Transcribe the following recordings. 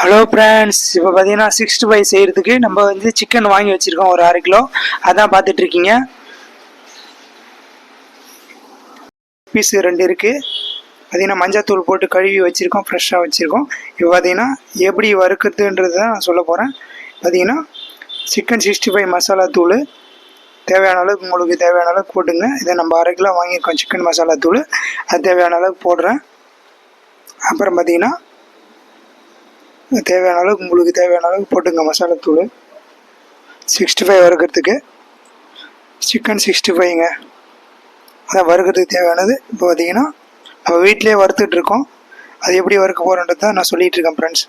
Hello friends இப்போ பார்த்தீங்கன்னா sixty five செய்கிறதுக்கு நம்ம வந்து சிக்கன் வாங்கி வச்சுருக்கோம் ஒரு அரை கிலோ. அதான் பார்த்துட்ருக்கீங்க. பீஸு பீஸ் ரெண்டு இருக்குது பார்த்தீங்கன்னா மஞ்சத்தூள் போட்டு கழுவி வச்சுருக்கோம் ஃப்ரெஷ்ஷாக வச்சுருக்கோம். இப்போ பார்த்தீங்கன்னா எப்படி வறுக்கிறதுன்றது தான் நான் சொல்ல போகிறேன் பார்த்தீங்கன்னா சிக்கன் சிக்ஸ்டி ஃபைவ் மசாலா தூள். தேவையான அளவுக்கு உங்களுக்கு தேவையான அளவுக்கு போட்டுங்க. இதை நம்ம அரை கிலோ வாங்கியிருக்கோம் சிக்கன் மசாலா தூள். அது தேவையான அளவுக்கு போடுறேன். அப்புறம் பார்த்தீங்கன்னா தேவையான அளவுக்கு உங்களுக்கு தேவையான அளவுக்கு போட்டுங்க மசாலாத்தூள் சிக்ஸ்டி ஃபைவ் வறுக்கிறதுக்கு. சிக்கன் சிக்ஸ்டி ஃபைவ்ங்க அதான் வறுக்கிறதுக்கு தேவையானது. இப்போ பார்த்தீங்கன்னா நம்ம வீட்டிலே வறுத்துட்டு இருக்கோம். அது எப்படி வறுக்க போகிறோன்றது தான் நான் சொல்லிகிட்டு இருக்கேன் ஃப்ரெண்ட்ஸ்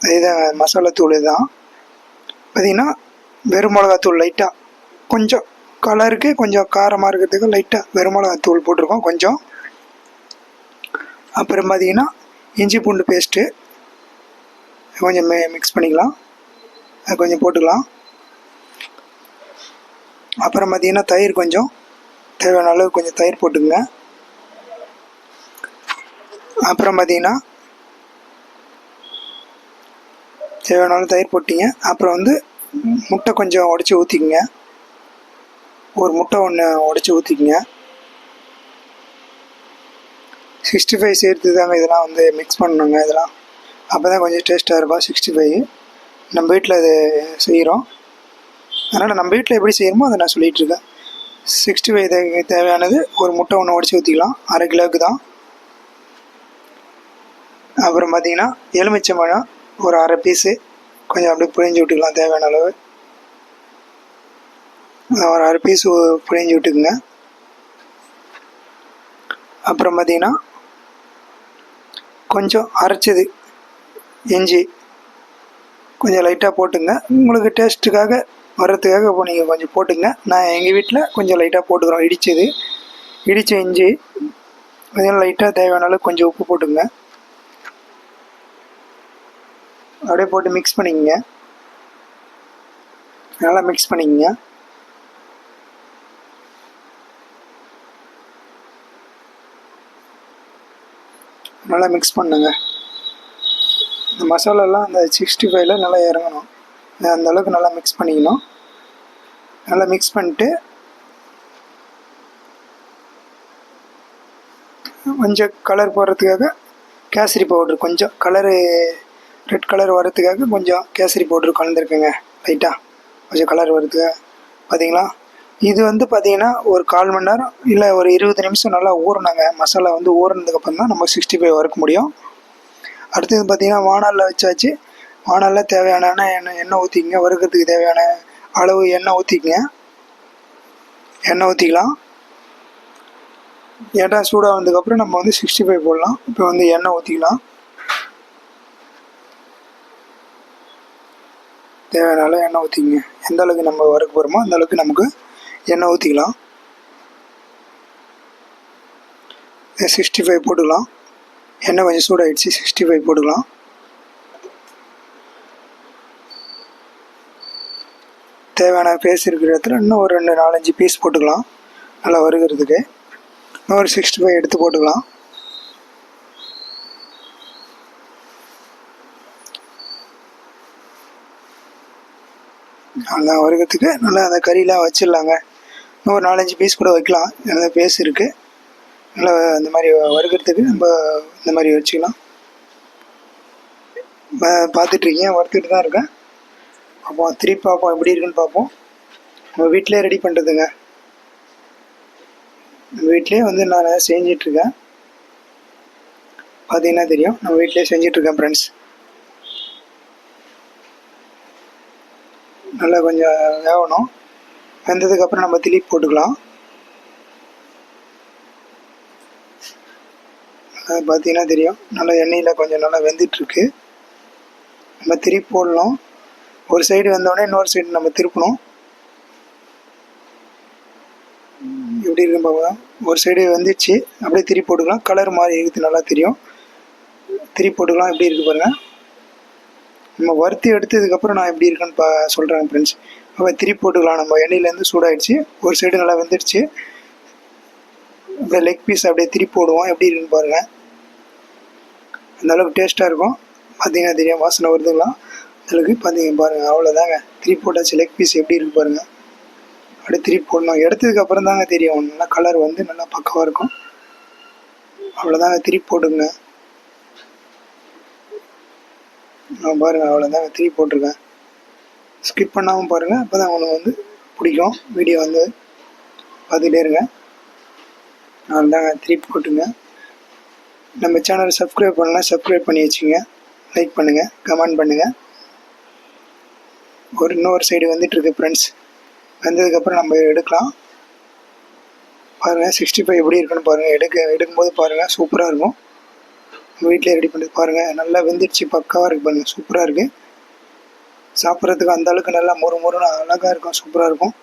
இதுதான். மசாலாத்தூள் தான் பார்த்தீங்கன்னா வெறும் மிளகாத்தூள் லைட்டாக கொஞ்சம் கலருக்கு கொஞ்சம் காரமாக இருக்கிறதுக்கு லைட்டாக வெறும் மிளகாத்தூள் போட்டிருக்கோம் கொஞ்சம். அப்புறம் பார்த்தீங்கன்னா இஞ்சி பூண்டு பேஸ்ட்டு கொஞ்சம் மே மிக்ஸ் பண்ணிக்கலாம். அது கொஞ்சம் போட்டுக்கலாம். அப்புறம் பார்த்தீங்கன்னா தயிர் கொஞ்சம். தேவையான அளவு கொஞ்சம் தயிர் போட்டுக்கங்க. அப்புறம் பார்த்தீங்கன்னா தேவையான அளவு தயிர் போட்டிங்க. அப்புறம் வந்து முட்டை கொஞ்சம் உடச்சி ஊற்றிக்குங்க ஒரு முட்டை ஒன்று உடச்சி ஊற்றிக்குங்க சிக்ஸ்டி ஃபைவ் சேர்த்து தாங்க இதெல்லாம் வந்து மிக்ஸ் பண்ணணுங்க இதெல்லாம். அப்போ தான் கொஞ்சம் டேஸ்ட்டாக இருக்கும். Sixty five. நம்ம வீட்டில் அது செய்கிறோம் அதனால் நம்ம வீட்டில் எப்படி செய்கிறோமோ அதை நான் சொல்லிகிட்ருக்கேன் சிக்ஸ்டி ஃபைவ் தேவையானது ஒரு முட்டை ஒன்று உடச்சி ஊற்றிக்கலாம் அரை கிலோவுக்கு தான். அப்புறம் பார்த்தீங்கன்னா எலுமிச்சை பழம் ஒரு அரை பீஸு கொஞ்சம் அப்படியே புழிஞ்சு விட்டுக்கலாம் தேவையான அளவு. ஒரு அரை பீஸ் புழிஞ்சு விட்டுக்குங்க. அப்புறம் பார்த்தீங்கன்னா கொஞ்சம் அரைச்சது இஞ்சி. கொஞ்சம் லைட்டாக போட்டுங்க. உங்களுக்கு டேஸ்ட்டுக்காக வர்றதுக்காக இப்போ நீங்கள் கொஞ்சம் போட்டுங்க. நான் எங்கள் வீட்டில் கொஞ்சம் லைட்டாக போட்டுக்கிறோம். இடித்தது இடித்த இஞ்சி கொஞ்சம் லைட்டாக தேவையானாலும் கொஞ்சம் உப்பு போட்டுங்க. அப்படியே போட்டு மிக்ஸ் பண்ணிக்கங்க. நல்லா மிக்ஸ் பண்ணிக்கங்க. நல்லா மிக்ஸ் பண்ணுங்க. இந்த மசாலாலாம் அந்த சிக்ஸ்டி ஃபைவ்ல நல்லா இறங்கணும். அந்த அளவுக்கு நல்லா மிக்ஸ் பண்ணிக்கணும். நல்லா மிக்ஸ் பண்ணிட்டு கொஞ்சம் கலர் போடுறதுக்காக கேசரி பவுட்ரு கொஞ்சம் கலரு ரெட் கலர் வர்றதுக்காக கொஞ்சம் கேசரி பவுட்ரு கலந்துருக்குங்க. லைட்டாக கொஞ்சம் கலர் வரதுக்காக பார்த்தீங்களா இது வந்து பார்த்தீங்கன்னா ஒரு கால் மணி நேரம் இல்லை ஒரு இருபது நிமிஷம் நல்லா ஊறினாங்க மசாலா வந்து ஊறினதுக்கப்புறம் தான் நம்ம சிக்ஸ்டி ஃபைவ் வறுக்க முடியும். அடுத்தது பார்த்தீங்கன்னா வானலில் வச்சாச்சு. வானலில் தேவையான எண்ணெய் எண்ணெய் ஊற்றிக்கங்க வறுக்கிறதுக்கு தேவையான அளவு எண்ணெய் ஊற்றிக்கங்க எண்ணெய் ஊற்றிக்கலாம் எண்ணெய் சூடாக வந்ததுக்கப்புறம் நம்ம வந்து சிக்ஸ்டி ஃபைவ் போடலாம். இப்போ வந்து எண்ணெய் ஊற்றிக்கலாம் தேவையான எண்ணெய் ஊற்றிக்கங்க எந்த அளவுக்கு நம்ம வறுக்க போகிறோமோ அந்த அளவுக்கு நமக்கு எண்ணெய் ஊற்றிக்கலாம் சிக்ஸ்டி ஃபைவ் போட்டுக்கலாம். எண்ணெய் கொஞ்சம் சூடாகிடுச்சு சிக்ஸ்டி ஃபைவ் போட்டுக்கலாம். தேவையான பேஸ் இருக்கிற இடத்துல இன்னும் ஒரு ரெண்டு நாலஞ்சு பீஸ் போட்டுக்கலாம். நல்லா வருகிறதுக்கு இன்னும் ஒரு சிக்ஸ்டி ஃபைவ் எடுத்து போட்டுக்கலாம். நல்லா வருகிறதுக்கு நல்லா அந்த கறியெலாம் வச்சிடலாங்க. ஒரு நாலஞ்சு பீஸ் கூட வைக்கலாம். நல்ல பேஸ் இருக்குது நல்லா இந்த மாதிரி வறுக்கிறதுக்கு நம்ம இந்த மாதிரி வச்சுக்கலாம். பார்த்துட்ருக்கேன் வறுத்துட்டு தான் இருக்கேன். பார்ப்போம். திருப்பி பார்ப்போம். எப்படி இருக்குன்னு பார்ப்போம். நம்ம வீட்டிலே ரெடி பண்ணுறதுங்க நம்ம வீட்டிலே வந்து நான் செஞ்சிட்ருக்கேன் பார்த்தீங்கன்னா தெரியும்? நம்ம வீட்டிலே செஞ்சிட்ருக்கேன் ஃப்ரெண்ட்ஸ் நல்லா கொஞ்சம் வேகணும். வெந்ததுக்கப்புறம் நம்ம திருப்பி போட்டுக்கலாம். அது பார்த்தீங்கன்னா தெரியும். நல்லா எண்ணெயில் கொஞ்சம் நல்லா வெந்துட்டுருக்கு. நம்ம திருப்பி போடணும். ஒரு சைடு வந்தோடனே இன்னொரு சைடு நம்ம திருப்பணும். எப்படி இருக்குன்னு பார்க்கலாம் ஒரு சைடு வந்துச்சு. அப்படியே திருப்பி போட்டுக்கலாம். கலர் மாதிரி இருக்குது நல்லா தெரியும். திருப்பி போட்டுக்கலாம். எப்படி இருக்குது பாருங்கள் நம்ம வறுத்து எடுத்ததுக்கப்புறம் நான் எப்படி இருக்குன்னு பா சொல்கிறேன் ஃப்ரெண்ட்ஸ் அப்போ திருப்பி போட்டுக்கலாம். நம்ம எண்ணெயிலேருந்து சூடாயிடுச்சு. ஒரு சைடு நல்லா வெந்துடுச்சு. அப்படியே லெக் பீஸ் அப்படியே திருப்பி போடுவோம். எப்படி இருக்குன்னு பாருங்கள் அந்த அளவுக்கு டேஸ்ட்டாக இருக்கும். பார்த்தீங்கன்னா தெரியும். வாசனை வருதுங்களா? அந்தளவுக்கு பார்த்தீங்க பாருங்கள் அவ்வளோதாங்க திருப்பி போட்டாச்சு. லெக் பீஸ் எப்படி இருக்கு பாருங்கள் அப்படியே திருப்பி போடணும். எடுத்ததுக்கு அப்புறம் தாங்க தெரியும். நல்லா கலர் வந்து நல்லா பக்கவாக இருக்கும். அவ்வளோதாங்க திருப்பி போட்டுங்க நான் பாருங்கள் அவ்வளோதாங்க திருப்பி போட்டிருக்கேன். ஸ்கிப் பண்ணாமல் பாருங்கள் அப்போ தான் உங்களுக்கு வந்து பிடிக்கும். வீடியோ வந்து பார்த்துட்டே இருங்க. நான் தாங்க திருப்பி கொட்டுங்க. நம்ம சேனல் சப்ஸ்கிரைப் பண்ணலாம் சப்ஸ்கிரைப் பண்ணி வச்சுங்க. லைக் பண்ணுங்கள் கமெண்ட் பண்ணுங்கள் ஒரு இன்னொரு சைடு வந்துட்டுருக்கு ஃப்ரெண்ட்ஸ் வந்ததுக்கப்புறம் நம்ம எடுக்கலாம். பாருங்கள் சிக்ஸ்டி ஃபைவ் எப்படி இருக்குன்னு பாருங்கள் எடுக்க எடுக்கும்போது பாருங்கள் சூப்பராக இருக்கும். வீட்டிலே ரெடி பண்ணி பாருங்கள் நல்லா வெந்துடுச்சு பக்காவாக இருக்குது பாருங்கள் சூப்பராக இருக்குது சாப்பிட்றதுக்கு அந்த அளவுக்கு நல்லா மொறு மொறுன்னு அழகாக இருக்கும் சூப்பராக இருக்கும்.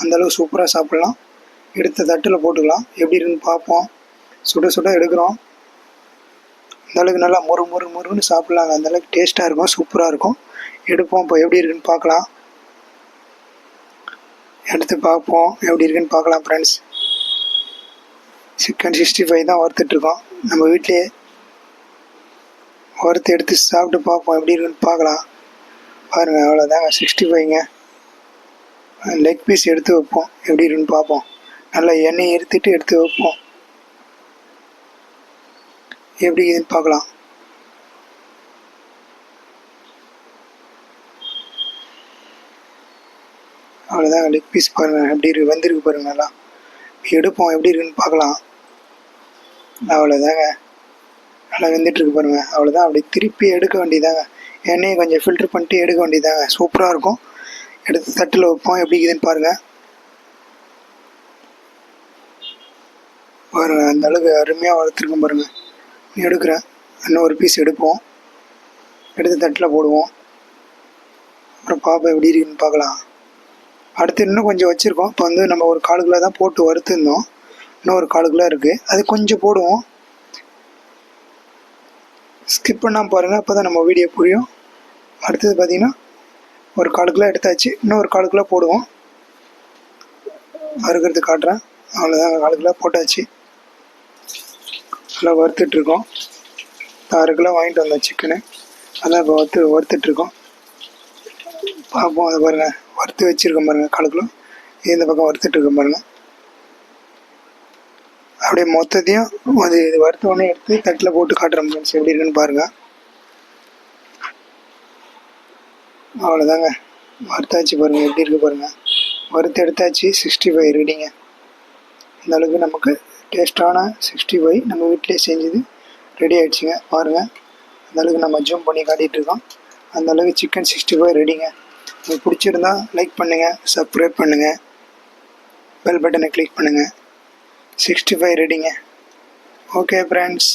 அந்தளவுக்கு சூப்பராக சாப்பிட்லாம். எடுத்த தட்டில் போட்டுக்கலாம். எப்படி இருக்குன்னு பார்ப்போம். சுட சுட எடுக்கிறோம். அந்த அளவுக்கு நல்லா மொறு மொறு மொறுன்னு சாப்பிட்லாங்க. அந்தளவுக்கு டேஸ்ட்டாக இருக்கும் சூப்பராக இருக்கும். எடுப்போம். இப்போ எப்படி இருக்குன்னு பார்க்கலாம். எடுத்து பார்ப்போம். எப்படி இருக்குன்னு பார்க்கலாம் ஃப்ரெண்ட்ஸ் சிக்கன் சிக்ஸ்டி ஃபைவ் தான் வறுத்துட்ருக்கோம் நம்ம வீட்டிலேயே வறுத்து எடுத்து சாப்பிட்டு பார்ப்போம். எப்படி இருக்குன்னு பார்க்கலாம். பாருங்கள் அவ்வளோதாங்க சிக்ஸ்டி ஃபைவ்ங்க லெக் பீஸ் எடுத்து வைப்போம். எப்படி இருக்குன்னு பார்ப்போம். நல்லா எண்ணெய் எடுத்துட்டு எடுத்து வைப்போம். எப்படி இதுன்னு பார்க்கலாம். அவ்வளோதாங்க லெக் பீஸ் பாருங்கள் எப்படி இருக்கு வந்திருக்கு பாருங்க நல்லா. எடுப்போம் எப்படி இருக்குன்னு பார்க்கலாம். அவ்வளோதாங்க நல்லா வெந்துட்டுருக்கு பாருங்கள் அவ்வளோதான் அப்படி திருப்பி எடுக்க வேண்டியதாங்க எண்ணெயை கொஞ்சம் ஃபில்டர் பண்ணிட்டு எடுக்க வேண்டியதாங்க சூப்பராக இருக்கும். எடுத்து தட்டில் வைப்போம். எப்படி இருக்குதுன்னு பாருங்கள் பாருங்கள் அந்த அளவுக்கு அருமையாக வளர்த்துருக்கோம் நீ எடுக்கிறேன். இன்னும் ஒரு பீஸ் எடுப்போம். எடுத்து தட்டில் போடுவோம். அப்புறம் பாப்பா எப்படி இருக்குன்னு பார்க்கலாம். அடுத்து இன்னும் கொஞ்சம் வச்சுருக்கோம். இப்போ வந்து நம்ம ஒரு காலுக்குள்ளே தான் போட்டு வறுத்துருந்தோம். இன்னும் ஒரு காலுக்குள்ளே இருக்குது அது கொஞ்சம் போடுவோம். ஸ்கிப் பண்ணாமல் பாருங்கள் அப்போ தான் நம்ம வீடியோ புரியும். அடுத்தது பார்த்தீங்கன்னா ஒரு கால் கிலோ எடுத்தாச்சு. இன்னும் ஒரு கால் கிலோ போடுவோம். அறுக்கிறது காட்டுறேன். அவ்வளோதான் கால் கிலோ போட்டாச்சு. நல்லா வறுத்துட்ருக்கோம். ஆறு கிலோ வாங்கிட்டு வந்தோம் சிக்கனு அதான் இப்போ வறுத்து வறுத்துட்ருக்கோம். பார்ப்போம் அதை பாருங்கள் வறுத்து வச்சுருக்கோம் பாருங்கள் கால் கிலோ இந்த பக்கம் வறுத்துட்ருக்கோம் பாருங்கள் அப்படியே மொத்தத்தையும் அது இது வறுத்த உடனே எடுத்து தட்டில் போட்டு காட்டுறோம் ஃப்ரெண்ட்ஸ் எப்படி இருக்குன்னு பாருங்கள் அவ்வளோதாங்க வறுத்தாச்சு பாருங்கள் எப்படி இருக்கு பாருங்கள் வறுத்து எடுத்தாச்சு சிக்ஸ்டி ஃபைவ் ரெடிங்க இந்த அளவுக்கு நமக்கு டேஸ்டான சிக்ஸ்டி ஃபைவ் நம்ம வீட்டிலே செஞ்சது ரெடி ஆகிடுச்சிங்க பாருங்கள் அந்த அளவுக்கு நம்ம ஜூம் பண்ணி காட்டிகிட்ருக்கோம் அந்த அளவுக்கு சிக்கன் சிக்ஸ்டி ஃபைவ் ரெடிங்க உங்களுக்கு பிடிச்சிருந்தா லைக் பண்ணுங்கள் சப்ஸ்கிரைப் பண்ணுங்கள் பெல் பட்டனை கிளிக் பண்ணுங்கள் சிக்ஸ்டி ஃபைவ் ரெடிங்க ஓகே ஃப்ரெண்ட்ஸ்